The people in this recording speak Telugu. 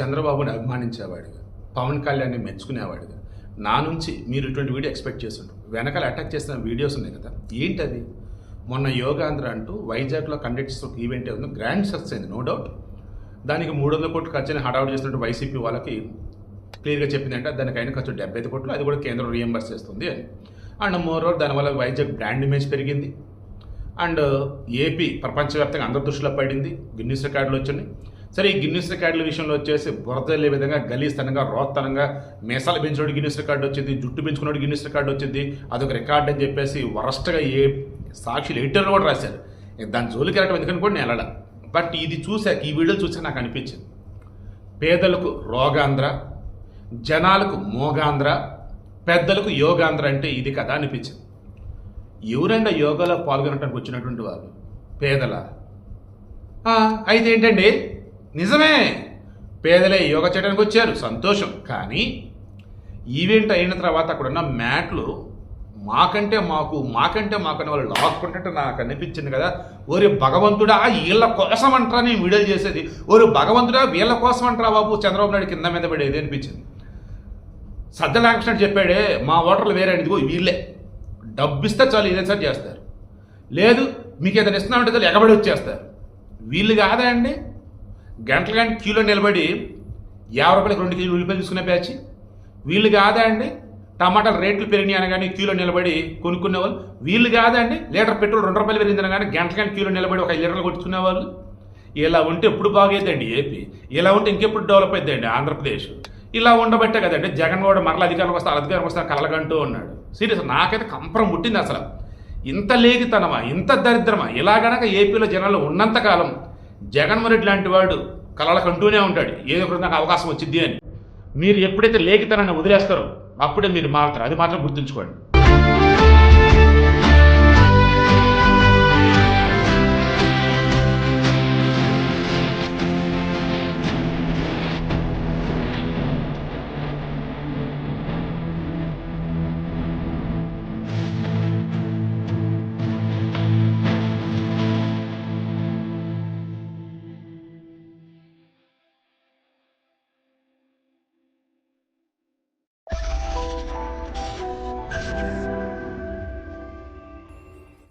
చంద్రబాబుని అభిమానించేవాడిగా పవన్ కళ్యాణ్ని మెచ్చుకునేవాడిగా నా నుంచి మీరు ఇటువంటి వీడియో ఎక్స్పెక్ట్ చేస్తుండ్రు. వెనకాల అటాక్ చేసిన వీడియోస్ ఉన్నాయి కదా ఏంటది? మొన్న యోగాంధ్ర అంటూ వైజాగ్లో కండక్ట్ చేసిన ఒక ఈవెంట్ ఉంది గ్రాండ్ సక్సెస్ అయింది నో డౌట్ దానికి మూడు వందల కోట్లు ఖర్చుని హడావుడి చేసినట్టు వైసీపీ వాళ్ళకి క్లియర్గా చెప్పిందంటే దానికి అయిన ఖర్చు డెబ్బై ఐదు కోట్లు అది కూడా కేంద్రం రియంబర్స్ చేస్తుంది అని. అండ్ మోర్ ఓవర్ దానివల్ల వైజాగ్ బ్రాండ్ ఇమేజ్ పెరిగింది. అండ్ ఏపీ ప్రపంచవ్యాప్తంగా అందరి దృష్టిలో పడింది గిన్నీస్ రికార్డులు వచ్చినాయి సరే ఈ గిన్నిస్ రికార్డుల విషయంలో వచ్చేసి బురద విధంగా గలీస్తనంగా రోత్తనంగా మీసాలు పెంచినోడు గిన్నిస్ రికార్డు వచ్చింది జుట్టు పెంచుకున్నాడు గిన్నిస్ రికార్డు వచ్చింది అదొక రికార్డ్ అని చెప్పేసి వరస్ట్గా ఏ సాక్షులు ఎడిటర్లు కూడా రాశారు. దాని జోలికి వెళ్ళటం ఎందుకని కూడా నేను వెళ్ళడం. బట్ ఇది చూశాక ఈ వీడియోలు చూసాక నాకు అనిపించింది. పేదలకు రోగాంధ్ర జనాలకు మోగాంధ్ర పెద్దలకు యోగాంధ్ర అంటే ఇది కదా అనిపించింది. ఎవరైనా యోగాలో పాల్గొనడానికి వచ్చినటువంటి వాళ్ళు పేదల? అయితే ఏంటండి? నిజమే. పేదలే యోగా చేయడానికి వచ్చారు. సంతోషం. కానీ ఈవెంట్ అయిన తర్వాత అక్కడ ఉన్న మ్యాట్లు మాకంటే మాకు మాకంటే మాకనే వాళ్ళు లాక్కుంటే నాకు అనిపించింది కదా. ఓరి భగవంతుడా వీళ్ళ కోసం అంటారా నేను వీడియోలు చేసేది? ఓరి భగవంతుడా వీళ్ళ కోసం అంటారా బాబు చంద్రబాబు నాయుడు కింద మీద పడేది అనిపించింది. సజ్జలాంకృష్ణ చెప్పాడే మా ఓటర్లు వేరే ఇదిగో వీళ్ళే. డబ్బిస్తే చాలు ఇదే సార్ చేస్తారు. లేదు మీకు ఏదైనా ఇస్తున్నామంటే ఎగబడి వచ్చేస్తారు. వీళ్ళు కాదా అండి? గంటల గంట క్యూలో నిలబడి యాభై రూపాయలకి రెండు కేజీలు ఉల్లిపాయలు తీసుకునే బ్యాచ్ వీళ్ళు కాదా అండి? టమాటాలు రేట్లు పెరిగినాయి అనగానే క్యూలో నిలబడి కొనుక్కునే వాళ్ళు వీళ్ళు కాదా అండి? లీటర్ పెట్రోల్ రెండు రూపాయలు పెరిగింది అనగానే గంటల గంట క్యూలో నిలబడి ఒక ఐదు లీటర్లు కొట్టుకునే వాళ్ళు ఇలా ఉంటే ఎప్పుడు బాగైందండి ఏపీ? ఇలా ఉంటే ఇంకెప్పుడు డెవలప్ అవుతుందండి ఆంధ్రప్రదేశ్? ఇలా ఉండబట్టే కదండి జగన్ కూడా మరల అధికారం వస్తే అధికారం వస్తే కలగంటూ ఉన్నాడు. సీరియస్ నాకైతే కంపరం పుట్టింది అసలు. ఇంత లేఖితనమా ఇంత దరిద్రమా? ఇలా గనక ఏపీలో జనాలు ఉన్నంతకాలం జగన్మోహన్ రెడ్డి లాంటి వాడు కలలకు అంటూనే ఉంటాడు. ఏదో ఒకటి నాకు అవకాశం వచ్చింది అని. మీరు ఎప్పుడైతే లేఖితనాన్ని వదిలేస్తారో అప్పుడే మీరు మారుతారు. అది మాత్రం గుర్తుంచుకోండి.